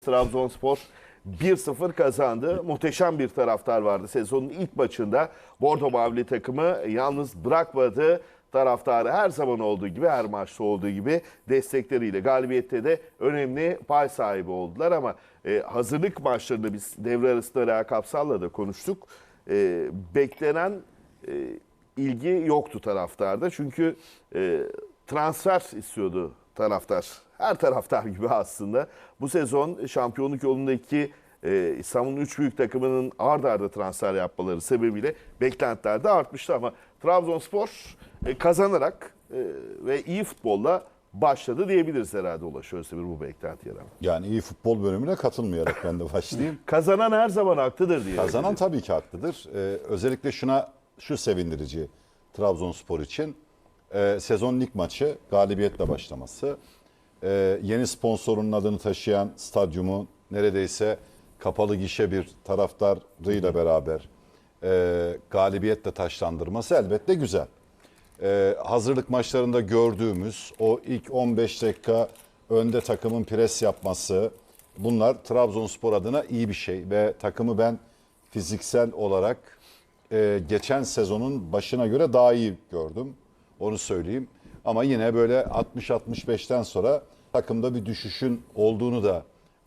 Trabzonspor 1-0 kazandı. Muhteşem bir taraftar vardı sezonun ilk maçında. Bordo Mavili takımı yalnız bırakmadı. Taraftarı her zaman olduğu gibi, her maçta olduğu gibi destekleriyle galibiyette de önemli pay sahibi oldular. Ama e, hazırlık maçlarında biz devre arasında Rea Kapsal'la da konuştuk. E, beklenen e, ilgi yoktu taraftarda. Çünkü e, transfer istiyordu taraftar. Her taraftar gibi aslında. Bu sezon şampiyonluk yolundaki e, İstanbul'un üç büyük takımının ard arda transfer yapmaları sebebiyle beklentiler de artmıştı ama Trabzonspor e, kazanarak e, ve iyi futbolla başladı diyebiliriz herhalde Ulaş Özdemir bu beklentiye rağmen. Yani iyi futbol bölümüne katılmayarak ben de başlayayım. Kazanan her zaman haklıdır diye. Kazanan tabii ki haklıdır. Ee, özellikle şuna şu sevindirici Trabzonspor için. Ee, sezon lig maçı galibiyetle başlaması. Ee, yeni sponsorun adını taşıyan stadyumu neredeyse kapalı gişe bir taraftarıyla beraber e, galibiyetle taşlandırması elbette güzel. Ee, hazırlık maçlarında gördüğümüz o ilk 15 dakika önde takımın pres yapması bunlar Trabzonspor adına iyi bir şey ve takımı ben fiziksel olarak e, geçen sezonun başına göre daha iyi gördüm. Onu söyleyeyim. Ama yine böyle 60-65'ten sonra takımda bir düşüşün olduğunu da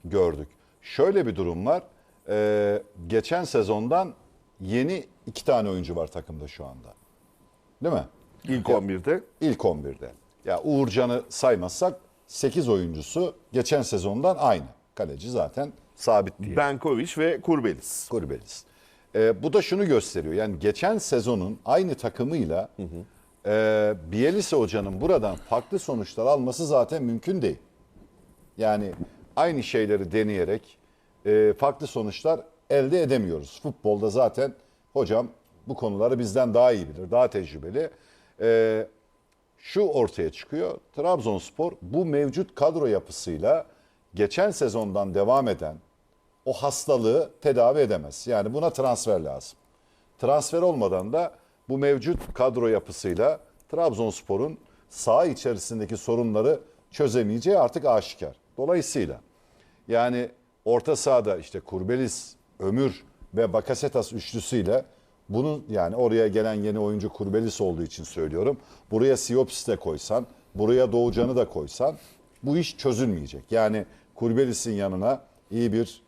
gördük. Şöyle bir durum var. Ee, geçen sezondan yeni iki tane oyuncu var takımda şu anda. Değil mi? İlk 11'de. İlk 11'de. Ya Uğurcan'ı saymazsak 8 oyuncusu geçen sezondan aynı. Kaleci zaten sabit diye. Benkovic ve Kurbelis. Kurbelis. Ee, bu da şunu gösteriyor. Yani geçen sezonun aynı takımıyla e, Bielisa Hoca'nın buradan farklı sonuçlar alması zaten mümkün değil. Yani aynı şeyleri deneyerek e, farklı sonuçlar elde edemiyoruz. Futbolda zaten hocam bu konuları bizden daha iyi bilir, daha tecrübeli. E, şu ortaya çıkıyor. Trabzonspor bu mevcut kadro yapısıyla geçen sezondan devam eden o hastalığı tedavi edemez. Yani buna transfer lazım. Transfer olmadan da bu mevcut kadro yapısıyla Trabzonspor'un saha içerisindeki sorunları çözemeyeceği artık aşikar. Dolayısıyla yani orta sahada işte Kurbelis, Ömür ve Bakasetas üçlüsüyle bunun yani oraya gelen yeni oyuncu Kurbelis olduğu için söylüyorum. Buraya Siopis de koysan, buraya Doğucan'ı da koysan bu iş çözülmeyecek. Yani Kurbelis'in yanına iyi bir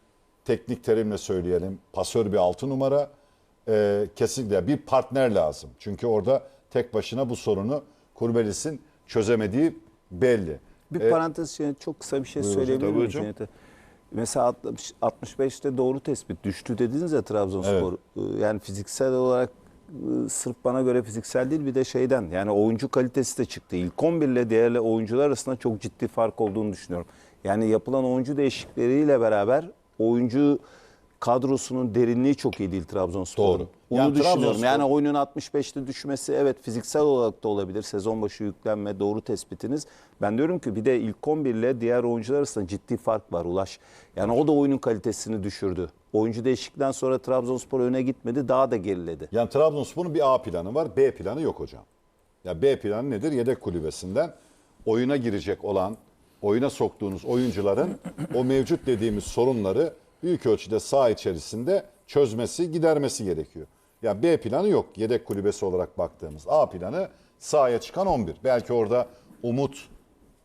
teknik terimle söyleyelim pasör bir altı numara e, kesinlikle bir partner lazım. Çünkü orada tek başına bu sorunu Kurbelis'in çözemediği belli. Bir parantez içinde çok kısa bir şey söyleyebilir miyim. Cüneyt'e? Mesela 60 65'te doğru tespit düştü dediniz ya Trabzonspor. Ee, Yani fiziksel olarak e, sırf bana göre fiziksel değil bir de şeyden yani oyuncu kalitesi de çıktı. İlk 11 ile diğer oyuncular arasında çok ciddi fark olduğunu düşünüyorum. Yani yapılan oyuncu değişiklikleriyle beraber oyuncu kadrosunun derinliği çok iyi değil Trabzonspor'un. Doğru. Onu Yani düşünüyorum. Trabzonspor- Yani oyunun 65'te düşmesi evet fiziksel olarak da olabilir. Sezon başı yüklenme doğru tespitiniz. Ben diyorum ki bir de ilk 11 ile diğer oyuncular arasında ciddi fark var Ulaş. Yani o da oyunun kalitesini düşürdü. Oyuncu değişiklikten sonra Trabzonspor öne gitmedi daha da geriledi. Yani Trabzonspor'un bir A planı var, B planı yok hocam. Ya B planı nedir? Yedek kulübesinden oyuna girecek olan, oyuna soktuğunuz oyuncuların o mevcut dediğimiz sorunları büyük ölçüde saha içerisinde çözmesi, gidermesi gerekiyor. Ya B planı yok yedek kulübesi olarak baktığımız. A planı sahaya çıkan 11. Belki orada Umut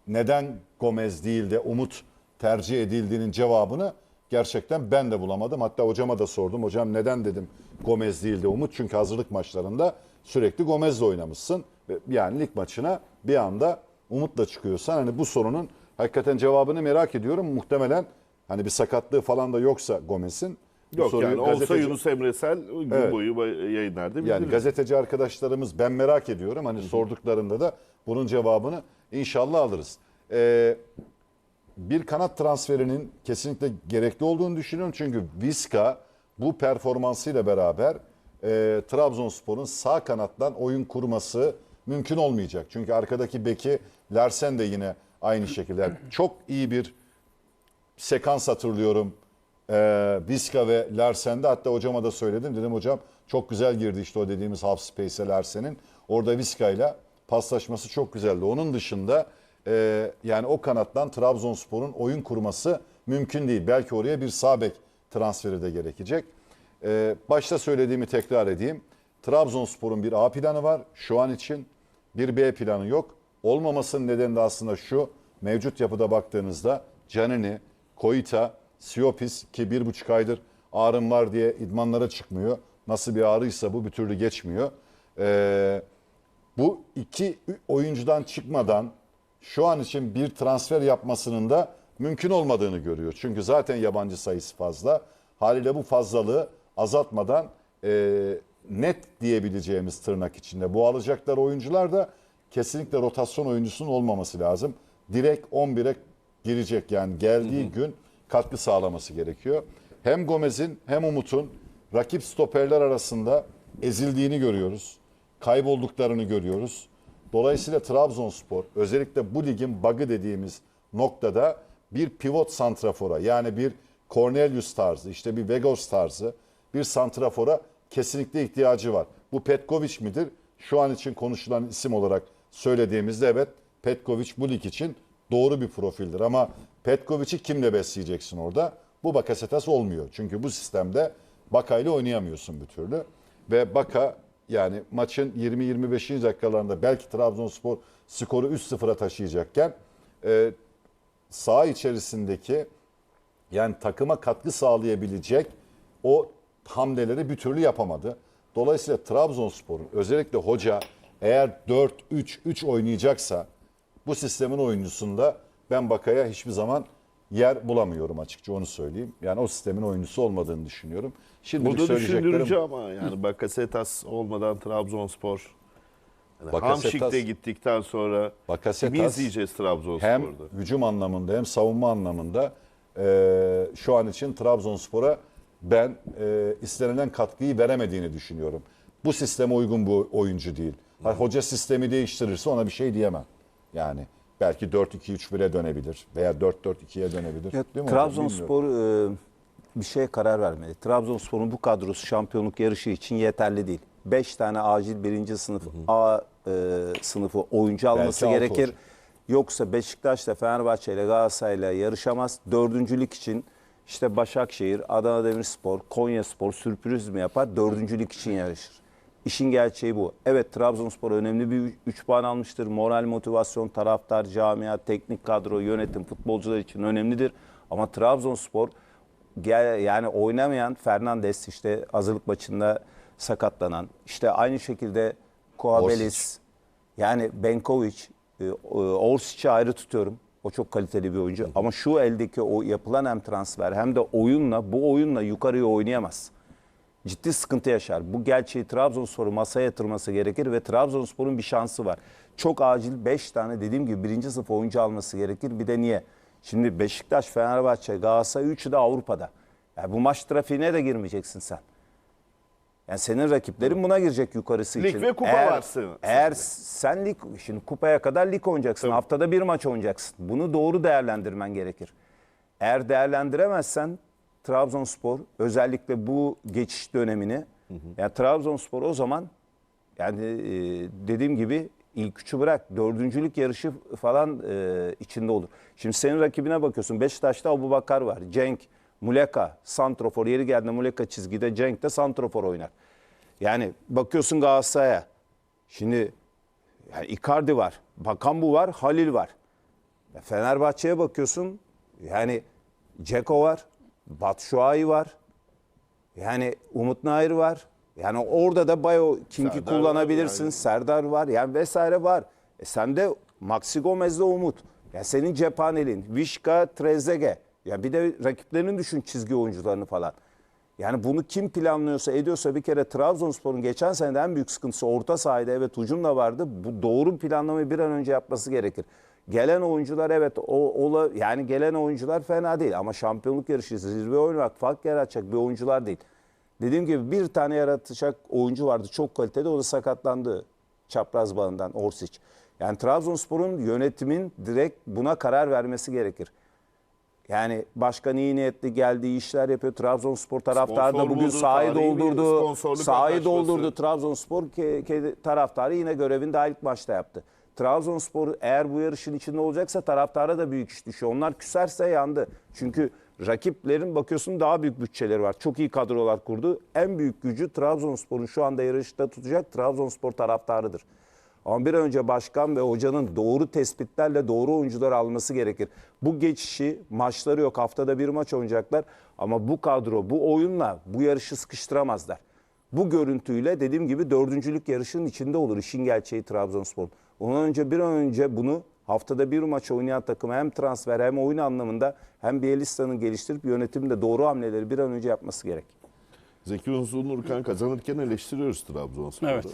neden Gomez değil de Umut tercih edildiğinin cevabını gerçekten ben de bulamadım. Hatta hocama da sordum. Hocam neden dedim Gomez değil de Umut? Çünkü hazırlık maçlarında sürekli Gomez'le oynamışsın. Yani lig maçına bir anda Umut'la çıkıyorsan hani bu sorunun hakikaten cevabını merak ediyorum. Muhtemelen hani bir sakatlığı falan da yoksa Gomez'in Yok soruyu yani olsa gazeteci- Yunus Emresel gün Evet. boyu yayınlarda yani bildirir. gazeteci arkadaşlarımız ben merak ediyorum. Hani sorduklarında da bunun cevabını inşallah alırız. Ee, bir kanat transferinin kesinlikle gerekli olduğunu düşünüyorum. Çünkü Viska bu performansıyla beraber e, Trabzonspor'un sağ kanattan oyun kurması mümkün olmayacak. Çünkü arkadaki beki Larsen de yine aynı şekilde çok iyi bir sekans hatırlıyorum. Ee, Viska ve Larsen'de hatta hocama da söyledim. Dedim hocam çok güzel girdi işte o dediğimiz half space'e Larsen'in. Orada Viska ile paslaşması çok güzeldi. Onun dışında e, yani o kanattan Trabzonspor'un oyun kurması mümkün değil. Belki oraya bir sağ bek transferi de gerekecek. Ee, başta söylediğimi tekrar edeyim. Trabzonspor'un bir A planı var şu an için. Bir B planı yok. Olmamasının nedeni de aslında şu. Mevcut yapıda baktığınızda Canini, Koita, Siopis ki bir buçuk aydır ağrım var diye idmanlara çıkmıyor. Nasıl bir ağrıysa bu bir türlü geçmiyor. Ee, bu iki oyuncudan çıkmadan şu an için bir transfer yapmasının da mümkün olmadığını görüyor. Çünkü zaten yabancı sayısı fazla. Haliyle bu fazlalığı azaltmadan e, net diyebileceğimiz tırnak içinde bu alacaklar oyuncular da kesinlikle rotasyon oyuncusunun olmaması lazım. Direkt 11'e girecek yani geldiği gün katkı sağlaması gerekiyor. Hem Gomez'in hem Umut'un rakip stoperler arasında ezildiğini görüyoruz. Kaybolduklarını görüyoruz. Dolayısıyla Trabzonspor özellikle bu ligin bug'ı dediğimiz noktada bir pivot santrafora yani bir Cornelius tarzı işte bir Vegos tarzı bir santrafora kesinlikle ihtiyacı var. Bu Petkovic midir? Şu an için konuşulan isim olarak söylediğimizde evet Petkovic bu lig için doğru bir profildir ama Petkovic'i kimle besleyeceksin orada? Bu Bakasetas olmuyor. Çünkü bu sistemde Baka ile oynayamıyorsun bir türlü. Ve Baka yani maçın 20-25. dakikalarında belki Trabzonspor skoru 3-0'a taşıyacakken e, saha içerisindeki yani takıma katkı sağlayabilecek o hamleleri bir türlü yapamadı. Dolayısıyla Trabzonspor'un özellikle hoca eğer 4-3-3 oynayacaksa bu sistemin oyuncusunda ben Bakaya hiçbir zaman yer bulamıyorum açıkça onu söyleyeyim. Yani o sistemin oyuncusu olmadığını düşünüyorum. Şimdi Bu da düşündürücü ama yani Bakasetas olmadan Trabzonspor. Yani Bakasetas- Hamşik de gittikten sonra Bakasetas- kimi izleyeceğiz Trabzonspor'da? hem hücum anlamında hem savunma anlamında e, şu an için Trabzonspor'a ben e, istenilen katkıyı veremediğini düşünüyorum. Bu sisteme uygun bu oyuncu değil. Ha, hoca sistemi değiştirirse ona bir şey diyemem. Yani belki 4-2-3-1'e dönebilir veya 4-4-2'ye dönebilir. Ya, Değil mi? Trabzonspor e, bir şeye karar vermeli. Trabzonspor'un bu kadrosu şampiyonluk yarışı için yeterli değil. 5 tane acil birinci sınıf A e, sınıfı oyuncu alması altı gerekir. olacak. Yoksa Beşiktaş'la Fenerbahçe ile Galatasaray'la yarışamaz. Dördüncülük için işte Başakşehir, Adana Demirspor, Konyaspor sürpriz mi yapar? Dördüncülük için yarışır. İşin gerçeği bu. Evet Trabzonspor önemli bir 3 puan almıştır. Moral, motivasyon, taraftar, camia, teknik kadro, yönetim, futbolcular için önemlidir. Ama Trabzonspor yani oynamayan Fernandes işte hazırlık maçında sakatlanan işte aynı şekilde Koabelis yani Benkovic e, Orsic'i ayrı tutuyorum. O çok kaliteli bir oyuncu. Ama şu eldeki o yapılan hem transfer hem de oyunla bu oyunla yukarıya oynayamaz. Ciddi sıkıntı yaşar. Bu gerçeği Trabzonspor'u masaya yatırması gerekir ve Trabzonspor'un bir şansı var. Çok acil 5 tane dediğim gibi birinci sınıf oyuncu alması gerekir. Bir de niye? Şimdi Beşiktaş, Fenerbahçe, Galatasaray üçü de Avrupa'da. Yani bu maç trafiğine de girmeyeceksin sen. Yani senin rakiplerin buna girecek yukarısı Lig için. ve kupa eğer, var senin- Eğer sen lig, şimdi kupaya kadar lig oynayacaksın. Haftada bir maç oynayacaksın. Bunu doğru değerlendirmen gerekir. Eğer değerlendiremezsen Trabzonspor özellikle bu geçiş dönemini yani Trabzonspor o zaman yani e, dediğim gibi ilk üçü bırak dördüncülük yarışı falan e, içinde olur. Şimdi senin rakibine bakıyorsun Beşiktaş'ta Abu Bakar var. Cenk, Muleka, Santrofor yeri geldiğinde Muleka çizgide Cenk de Santrofor oynar. Yani bakıyorsun Galatasaray'a. Şimdi yani Icardi var, Bakambu var, Halil var. Ya Fenerbahçe'ye bakıyorsun. Yani Ceko var, Batshuayi var. Yani Umut Nair var. Yani orada da Bayo King'i Serdar var kullanabilirsin. yani. Serdar var. Yani vesaire var. E sende Maxi Gomez'le Umut. Ya senin cephanelin, Vişka, Trezeguet. Ya bir de rakiplerini düşün çizgi oyuncularını falan. Yani bunu kim planlıyorsa ediyorsa bir kere Trabzonspor'un geçen senede en büyük sıkıntısı orta sahada evet hücum da vardı. Bu doğru planlamayı bir an önce yapması gerekir. Gelen oyuncular evet o ola, yani gelen oyuncular fena değil ama şampiyonluk yarışı zirve oynamak fark yaratacak bir oyuncular değil. Dediğim gibi bir tane yaratacak oyuncu vardı çok kaliteli o da sakatlandı çapraz bağından Orsic. Yani Trabzonspor'un yönetimin direkt buna karar vermesi gerekir. Yani başkan iyi niyetli geldiği işler yapıyor. Trabzonspor taraftarı da bugün sahayı doldurdu. Sahayı doldurdu. Trabzonspor ke, ke- taraftarı yine görevini daha ilk maçta yaptı. Trabzonspor eğer bu yarışın içinde olacaksa taraftara da büyük iş düşüyor. Onlar küserse yandı. Çünkü Rakiplerin bakıyorsun daha büyük bütçeleri var. Çok iyi kadrolar kurdu. En büyük gücü Trabzonspor'un şu anda yarışta tutacak Trabzonspor taraftarıdır. Ama bir önce başkan ve hocanın doğru tespitlerle doğru oyuncular alması gerekir. Bu geçişi maçları yok. Haftada bir maç oynayacaklar. Ama bu kadro, bu oyunla bu yarışı sıkıştıramazlar. Bu görüntüyle dediğim gibi dördüncülük yarışının içinde olur. İşin gerçeği Trabzonspor. Ondan önce bir an önce bunu haftada bir maç oynayan takım hem transfer hem oyun anlamında hem Bielitsa'nın geliştirip yönetimde doğru hamleleri bir an önce yapması gerek. Zeki Uzunurkan kazanırken eleştiriyoruz Trabzonspor'u. Evet.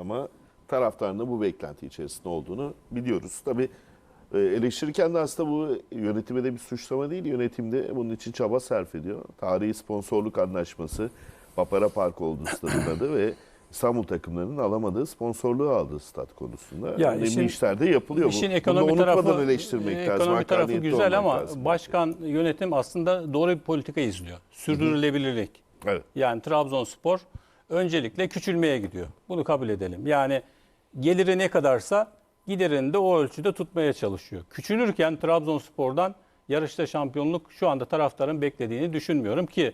Ama taraftarın da bu beklenti içerisinde olduğunu biliyoruz. Tabii e, eleştirirken de aslında bu yönetime de bir suçlama değil. Yönetimde bunun için çaba sarf ediyor. Tarihi sponsorluk anlaşması Papara Park oldu stadın adı ve İstanbul takımlarının alamadığı sponsorluğu aldığı stat konusunda. Ya önemli işin- işler de yapılıyor. İşin Bu- ekonomi Bunu tarafı eleştirmek lazım. ekonomi tarafı hakkaniyetli güzel ama lazım. başkan yönetim aslında doğru bir politika izliyor. Sürdürülebilirlik. Evet. Yani Trabzonspor öncelikle küçülmeye gidiyor. Bunu kabul edelim. Yani geliri ne kadarsa giderini de o ölçüde tutmaya çalışıyor. Küçülürken Trabzonspor'dan yarışta şampiyonluk şu anda taraftarın beklediğini düşünmüyorum ki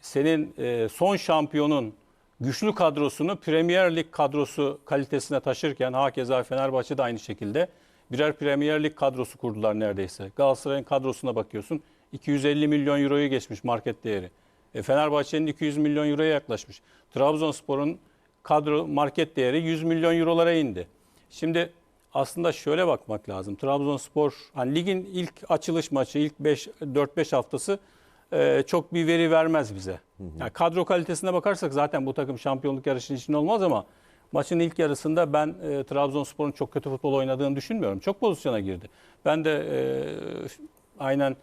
senin e, son şampiyonun güçlü kadrosunu Premier Lig kadrosu kalitesine taşırken hakeza Fenerbahçe de aynı şekilde birer Premier Lig kadrosu kurdular neredeyse. Galatasaray'ın kadrosuna bakıyorsun 250 milyon euroyu geçmiş market değeri. E, Fenerbahçe'nin 200 milyon euroya yaklaşmış. Trabzonspor'un kadro market değeri 100 milyon eurolara indi. Şimdi aslında şöyle bakmak lazım. Trabzonspor hani ligin ilk açılış maçı ilk 5 4-5 haftası e, çok bir veri vermez bize. Yani kadro kalitesine bakarsak zaten bu takım şampiyonluk yarışının içinde olmaz ama maçın ilk yarısında ben e, Trabzonspor'un çok kötü futbol oynadığını düşünmüyorum. Çok pozisyona girdi. Ben de e, aynen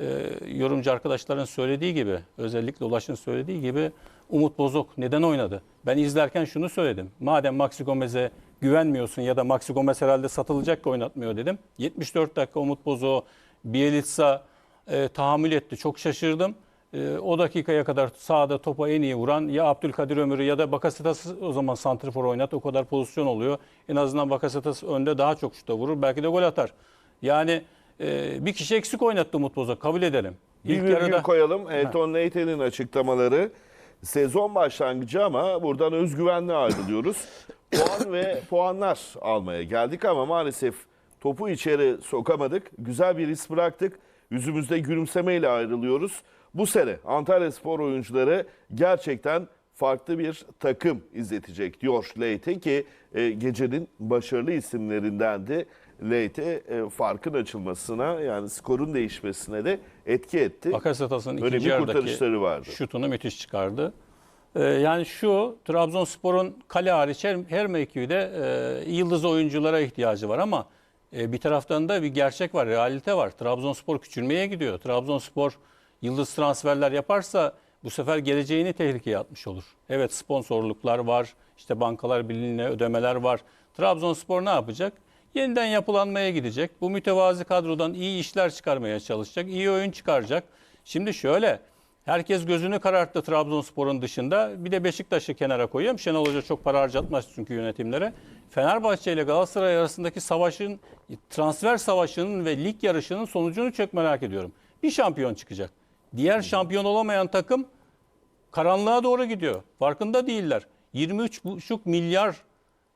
e, yorumcu arkadaşların söylediği gibi özellikle Ulaş'ın söylediği gibi Umut Bozok neden oynadı? Ben izlerken şunu söyledim. Madem Maxi Gomez'e güvenmiyorsun ya da Maxi Gomez herhalde satılacak ki oynatmıyor dedim. 74 dakika Umut Bozok'u Bielitsa e, tahammül etti. Çok şaşırdım. E, o dakikaya kadar sahada topa en iyi vuran ya Abdülkadir Ömür'ü ya da Bakasetas'ı o zaman santrifor oynat. O kadar pozisyon oluyor. En azından Bakasetas önde daha çok şuta vurur. Belki de gol atar. Yani e, bir kişi eksik oynattı Umut Bozok. Kabul edelim. Bir İlk virgül yarıda koyalım. Elton Leite'nin açıklamaları sezon başlangıcı ama buradan özgüvenle ayrılıyoruz. Puan ve puanlar almaya geldik ama maalesef topu içeri sokamadık. Güzel bir risk bıraktık. Yüzümüzde gülümsemeyle ayrılıyoruz. Bu sene Antalya Spor oyuncuları gerçekten farklı bir takım izletecek diyor Leite ki e, gecenin başarılı isimlerindendi. Leite e, farkın açılmasına yani skorun değişmesine de etki etti. Bakasetas'ın ikinci yarıdaki kurtarışları vardı. şutunu müthiş çıkardı. Ee, yani şu Trabzonspor'un kale hariç her, her mevkide e, yıldız oyunculara ihtiyacı var ama e, bir taraftan da bir gerçek var, realite var. Trabzonspor küçülmeye gidiyor. Trabzonspor yıldız transferler yaparsa bu sefer geleceğini tehlikeye atmış olur. Evet sponsorluklar var, işte bankalar birliğine ödemeler var. Trabzonspor ne yapacak? Yeniden yapılanmaya gidecek. Bu mütevazi kadrodan iyi işler çıkarmaya çalışacak, iyi oyun çıkaracak. Şimdi şöyle, herkes gözünü kararttı Trabzonspor'un dışında. Bir de Beşiktaş'ı kenara koyuyorum. Şenol Hoca çok para harcatmaz çünkü yönetimlere. Fenerbahçe ile Galatasaray arasındaki savaşın, transfer savaşının ve lig yarışının sonucunu çok merak ediyorum. Bir şampiyon çıkacak. Diğer şampiyon olamayan takım karanlığa doğru gidiyor. Farkında değiller. 23,5 milyar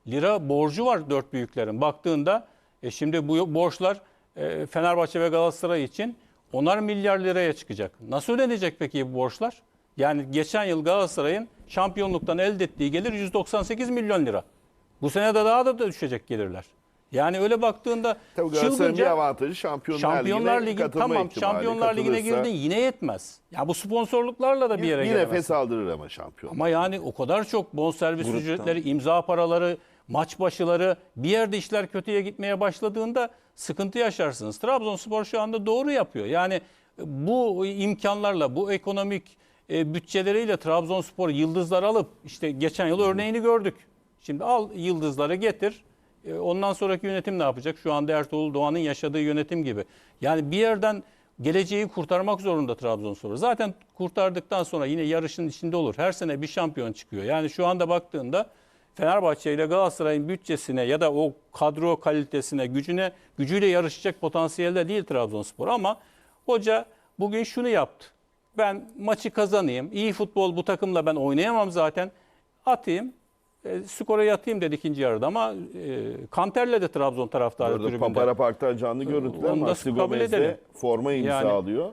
lira borcu var dört büyüklerin. Baktığında e şimdi bu borçlar e, Fenerbahçe ve Galatasaray için onar milyar liraya çıkacak. Nasıl ödenecek peki bu borçlar? Yani geçen yıl Galatasaray'ın şampiyonluktan elde ettiği gelir 198 milyon lira. Bu sene de daha da düşecek gelirler. Yani öyle baktığında Tabii Galatasaray'ın bir çılgınca avantajı Şampiyonlar, Şampiyonlar Ligi'ne Ligi tamam ihtimali. Şampiyonlar Ligi'ne girdin yine yetmez. Ya bu sponsorluklarla da bir yere bir gelemezsin. nefes aldırır ama şampiyon. Ama yani o kadar çok bonservis Gruptan. ücretleri, imza paraları, maç başıları bir yerde işler kötüye gitmeye başladığında sıkıntı yaşarsınız. Trabzonspor şu anda doğru yapıyor. Yani bu imkanlarla, bu ekonomik e, bütçeleriyle Trabzonspor yıldızlar alıp işte geçen yıl örneğini gördük. Şimdi al yıldızları getir. E, Ondan sonraki yönetim ne yapacak? Şu anda Ertuğrul Doğan'ın yaşadığı yönetim gibi. Yani bir yerden geleceği kurtarmak zorunda Trabzonspor. Zaten kurtardıktan sonra yine yarışın içinde olur. Her sene bir şampiyon çıkıyor. Yani şu anda baktığında Fenerbahçe ile Galatasaray'ın bütçesine ya da o kadro kalitesine, gücüne, gücüyle yarışacak potansiyelde değil Trabzonspor ama hoca bugün şunu yaptı. Ben maçı kazanayım. iyi futbol bu takımla ben oynayamam zaten. Atayım. E, skora yatayım dedi ikinci yarıda ama e, Kanter'le de Trabzon taraftarı Orada tribünde. Papara Park'tan canlı görüntüler. onu da Maxi kabul Gomez de edelim. forma Yani, imzalıyor.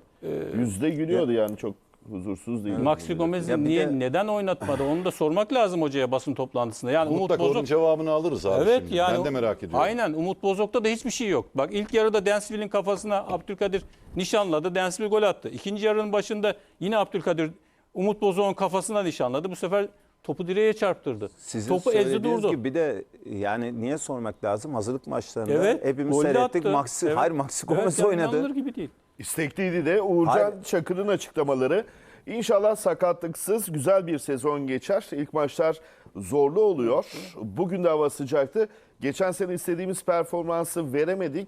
Yüzde gülüyordu yani çok huzursuz değil. Maxi Ya bir niye de- neden oynatmadı? Onu da sormak lazım hocaya basın toplantısında. Yani Umut Mutlaka onun Bozok cevabını alırız abi Evet şimdi. yani ben de merak ediyorum. Aynen Umut Bozok'ta da hiçbir şey yok. Bak ilk yarıda Densville'in kafasına Abdülkadir nişanladı. Densville gol attı. İkinci yarının başında yine Abdülkadir Umut Bozok'un kafasına nişanladı. Bu sefer topu direğe çarptırdı. Sizin topu ezdi söylediğiniz durdu. gibi bir de yani niye sormak lazım? Hazırlık maçlarında Evet. hepimiz gol de seyrettik. attı. Maxi, Evet. hayır Maxi Evet, Gomez yani oynadı. inanılır gibi değil. İstekliydi de Uğurcan Hayır. Çakır'ın açıklamaları. İnşallah sakatlıksız güzel bir sezon geçer. İlk maçlar zorlu oluyor. Bugün de hava sıcaktı. Geçen sene istediğimiz performansı veremedik.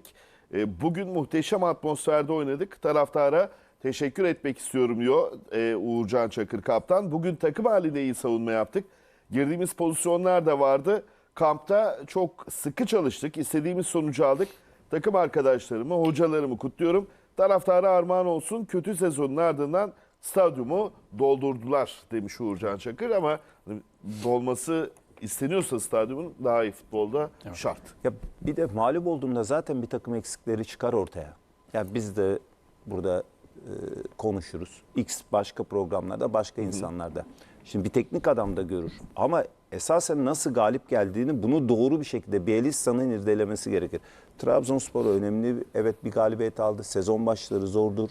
E, Bugün muhteşem atmosferde oynadık. Taraftara teşekkür etmek istiyorum diyor e, Uğurcan Çakır kaptan. Bugün takım halinde iyi savunma yaptık. Girdiğimiz pozisyonlar da vardı. Kampta çok sıkı çalıştık. İstediğimiz sonucu aldık. Takım arkadaşlarımı, hocalarımı kutluyorum. Taraftara armağan olsun. Kötü sezonun ardından stadyumu doldurdular demiş Uğurcan Çakır ama dolması isteniyorsa stadyumun daha iyi futbolda şart. Ya bir de mağlup olduğunda zaten bir takım eksikleri çıkar ortaya. Ya biz de burada e, konuşuruz. X başka programlarda, başka insanlarda. Şimdi bir teknik adam da görür. Ama esasen nasıl galip geldiğini bunu doğru bir şekilde Bielitsa'nın irdelemesi gerekir. Trabzonspor önemli. Evet bir galibiyet aldı. Sezon başları zordur.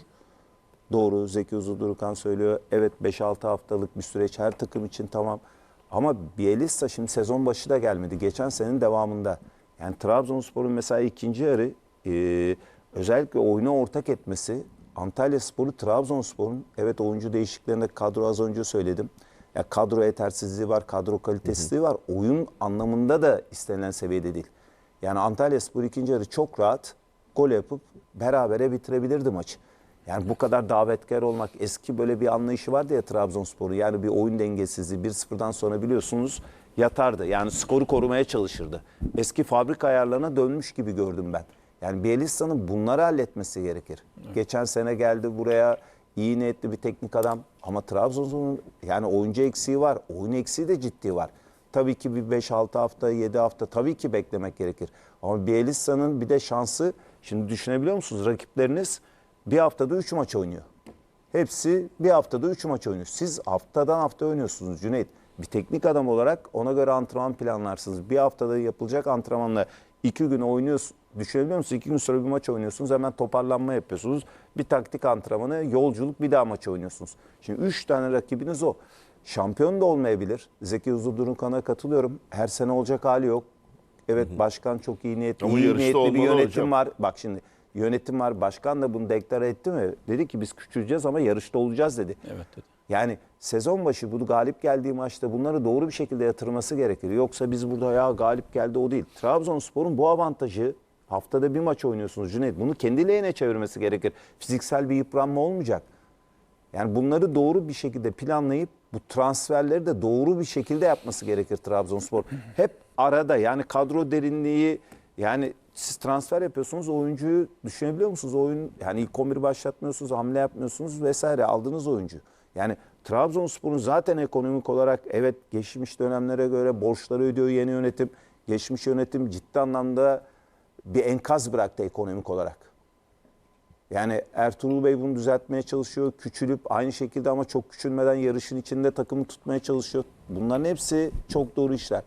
Doğru Zeki Uzundurukan söylüyor. Evet 5-6 haftalık bir süreç her takım için tamam. Ama Bielitsa şimdi sezon başı da gelmedi. Geçen senenin devamında. Yani Trabzonspor'un mesela ikinci yarı e, özellikle oyuna ortak etmesi Antalya Sporu Trabzonspor'un evet oyuncu değişikliklerinde kadro az önce söyledim. Ya kadro yetersizliği var, kadro kalitesizliği var. Oyun anlamında da istenilen seviyede değil. Yani Antalya Spor ikinci yarı çok rahat gol yapıp berabere bitirebilirdi maçı. Yani bu kadar davetkar olmak eski böyle bir anlayışı vardı ya Trabzonspor'un. Yani bir oyun dengesizliği 1-0'dan sonra biliyorsunuz yatardı. Yani skoru korumaya çalışırdı. Eski fabrika ayarlarına dönmüş gibi gördüm ben. Yani Bielitsa'nın bunları halletmesi gerekir. Geçen sene geldi buraya iyi niyetli bir teknik adam ama Trabzonspor'un yani oyuncu eksiği var. Oyun eksiği de ciddi var. Tabii ki bir 5-6 hafta, 7 hafta tabii ki beklemek gerekir. Ama Bielitsa'nın bir de şansı, şimdi düşünebiliyor musunuz? Rakipleriniz bir haftada 3 maç oynuyor. Hepsi bir haftada 3 maç oynuyor. Siz haftadan hafta oynuyorsunuz Cüneyt. Bir teknik adam olarak ona göre antrenman planlarsınız. Bir haftada yapılacak antrenmanla iki gün oynuyorsunuz. Düşünebiliyor musunuz? İki gün sonra bir maç oynuyorsunuz. Hemen toparlanma yapıyorsunuz. Bir taktik antrenmanı, yolculuk bir daha maç oynuyorsunuz. Şimdi üç tane rakibiniz o. Şampiyon da olmayabilir. Zeki Uzundur'un katılıyorum. Her sene olacak hali yok. Evet başkan çok iyi niyetli, Ama iyi niyetli bir yönetim hocam. var. Bak şimdi yönetim var. Başkan da bunu deklare etti mi? Dedi ki biz küçüleceğiz ama yarışta olacağız dedi. Evet dedi. Yani sezon başı bu galip geldiği maçta bunları doğru bir şekilde yatırması gerekir. Yoksa biz burada ya galip geldi o değil. Trabzonspor'un bu avantajı haftada bir maç oynuyorsunuz Cüneyt. Bunu kendi lehine çevirmesi gerekir. Fiziksel bir yıpranma olmayacak. Yani bunları doğru bir şekilde planlayıp bu transferleri de doğru bir şekilde yapması gerekir Trabzonspor. Hep arada yani kadro derinliği yani siz transfer yapıyorsunuz oyuncuyu düşünebiliyor musunuz? Oyun yani ilk 11 başlatmıyorsunuz, hamle yapmıyorsunuz vesaire aldığınız oyuncu. Yani Trabzonspor'un zaten ekonomik olarak evet geçmiş dönemlere göre borçları ödüyor yeni yönetim. Geçmiş yönetim ciddi anlamda bir enkaz bıraktı ekonomik olarak. Yani Ertuğrul Bey bunu düzeltmeye çalışıyor. Küçülüp aynı şekilde ama çok küçülmeden yarışın içinde takımı tutmaya çalışıyor. Bunların hepsi çok doğru işler.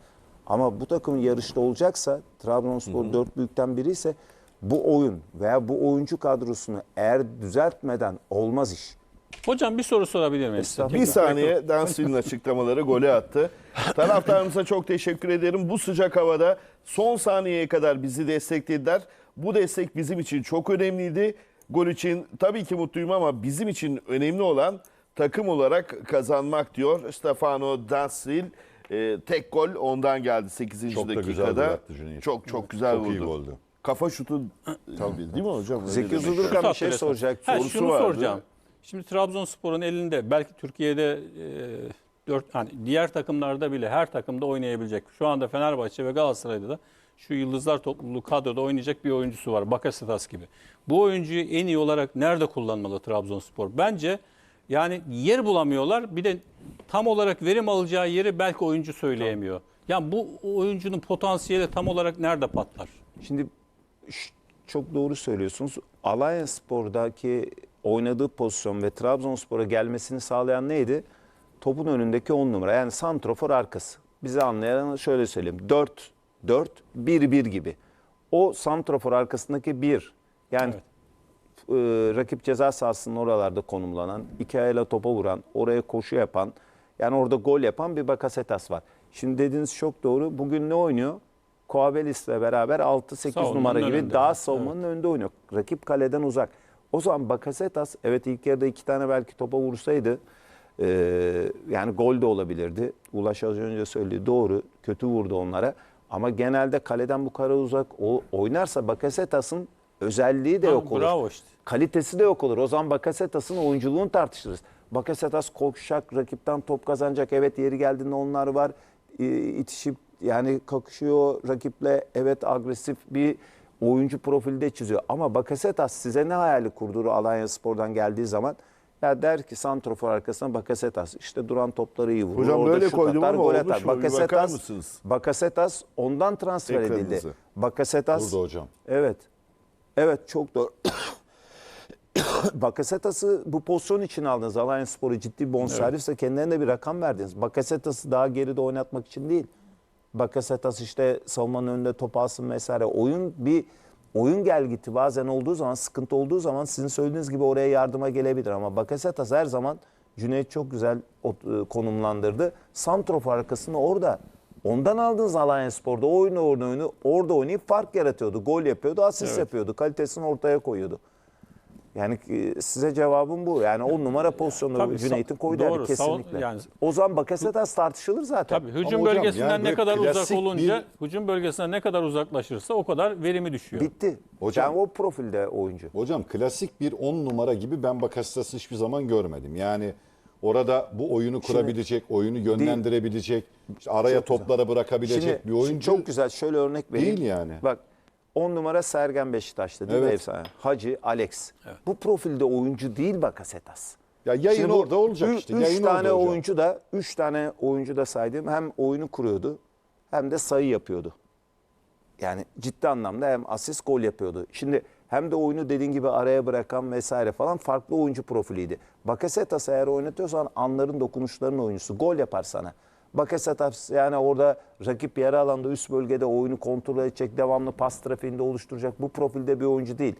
Ama bu takım yarışta olacaksa Trabzonspor dört büyükten biri ise bu oyun veya bu oyuncu kadrosunu eğer düzeltmeden olmaz iş. Hocam bir soru sorabilir miyim? size? Bir saniye Dansville'in açıklamaları golü attı. Taraftarımıza çok teşekkür ederim. Bu sıcak havada son saniyeye kadar bizi desteklediler. Bu destek bizim için çok önemliydi. Gol için tabii ki mutluyum ama bizim için önemli olan takım olarak kazanmak diyor Stefano Dansville. Ee, tek gol ondan geldi 8. Çok da dakikada. güzel Cüneyt. Çok çok güzel Çok iyi vurdu. goldü. Kafa şutu tabii değil mi hocam? Öyle Zeki demek. Uzundurkan bir şey soracak. Ha, sorusu şunu vardı. soracağım. Şimdi Trabzonspor'un elinde belki Türkiye'de e, dört hani diğer takımlarda bile her takımda oynayabilecek. Şu anda Fenerbahçe ve Galatasaray'da da şu yıldızlar topluluğu kadroda oynayacak bir oyuncusu var. Bakasetas gibi. Bu oyuncuyu en iyi olarak nerede kullanmalı Trabzonspor? Bence yani yer bulamıyorlar. Bir de tam olarak verim alacağı yeri belki oyuncu söyleyemiyor. Yani bu oyuncunun potansiyeli tam olarak nerede patlar? Şimdi çok doğru söylüyorsunuz. Alanya Spor'daki oynadığı pozisyon ve Trabzonspor'a gelmesini sağlayan neydi? Topun önündeki 10 numara. Yani santrofor arkası. Bize anlayan şöyle söyleyeyim. 4 4 1 1 gibi. O santrofor arkasındaki 1. Yani Evet. e, rakip ceza sahasının oralarda konumlanan, iki ayağıyla topa vuran, oraya koşu yapan, yani orada gol yapan bir Bakasetas var. Şimdi dediğiniz çok doğru. Bugün ne oynuyor? Koabelis'le beraber 6-8 Savunmanın numara gibi daha savunmanın önünde oynuyor. Rakip kaleden uzak. O zaman Bakasetas evet ilk yarıda iki tane belki topa vursaydı e, yani gol de olabilirdi. Ulaş az önce söyledi doğru. Kötü vurdu onlara. Ama genelde kaleden bu kadar uzak o oynarsa Bakasetas'ın özelliği de Ha, yok olur. bravo işte. Kalitesi de yok olur. O zaman Bakasetas'ın oyunculuğunu tartışırız. Bakasetas koşacak, rakipten top kazanacak. Evet yeri geldiğinde onlar var. E, itişip yani kakışıyor rakiple. Evet agresif bir oyuncu profili de çiziyor. Ama Bakasetas size ne hayali kurduğu Alanya Spor'dan geldiği zaman ya der ki santrofor arkasına Bakasetas işte duran topları iyi vurur. Hocam orada böyle koydum atar, ama gol atar. Bakasetas? Bakasetas ondan transfer edildi. Ekranınızı. Bakasetas Burada hocam. Evet. Evet çok doğru. Bakasetas'ı bu pozisyon için aldınız. Alanya Spor'u ciddi bonservisle kendilerine bir rakam verdiniz. Bakasetas'ı daha geride oynatmak için değil. Bakasetas işte savunmanın önünde top alsın vesaire. Oyun bir oyun gelgiti bazen olduğu zaman sıkıntı olduğu zaman sizin söylediğiniz gibi oraya yardıma gelebilir ama Bakasetas her zaman Cüneyt çok güzel e, konumlandırdı. Santrofor arkasını orada ondan aldınız Alanya Spor'da o oyunu orada oynayıp fark yaratıyordu. Gol yapıyordu, asist yapıyordu. Kalitesini ortaya koyuyordu. Yani e, size cevabım bu. Yani on numara pozisyonda Tabii, Cüneyt'in sa- koydu doğru, yani savun- kesinlikle. yani- o zaman Bakasetas tartışılır zaten. Tabii hücum hocam, bölgesinden yani ne kadar uzak olunca, hücum bölgesinden ne kadar uzaklaşırsa o kadar verimi düşüyor. Bitti. Hocam- yani o profilde oyuncu. Hocam klasik bir 10 numara gibi ben Bakasetas'ı hiçbir zaman görmedim. Yani orada bu oyunu kurabilecek, oyunu yönlendirebilecek, işte araya toplara bırakabilecek Şimdi, bir oyuncu. şimdi çok güzel şöyle örnek vereyim. Değil yani. Bak 10 numara Sergen Beşiktaş'ta değil mi Evet. efsane? Hacı, Alex. Bu profilde oyuncu değil Bakasetas. Ya yayın Şimdi bu orada olacak ü- işte. Üç yayın tane orada hocam. oyuncu da, üç tane oyuncu da saydım. Hem oyunu kuruyordu hem de sayı yapıyordu. Yani ciddi anlamda hem asist gol yapıyordu. Şimdi hem de oyunu dediğin gibi araya bırakan vesaire falan farklı oyuncu profiliydi. Bakasetas eğer oynatıyorsan anların dokunuşların oyuncusu. Gol yapar sana. Bakasetas yani orada rakip yarı alanda üst bölgede oyunu kontrol edecek, devamlı pas trafiğinde oluşturacak bu profilde bir oyuncu değil.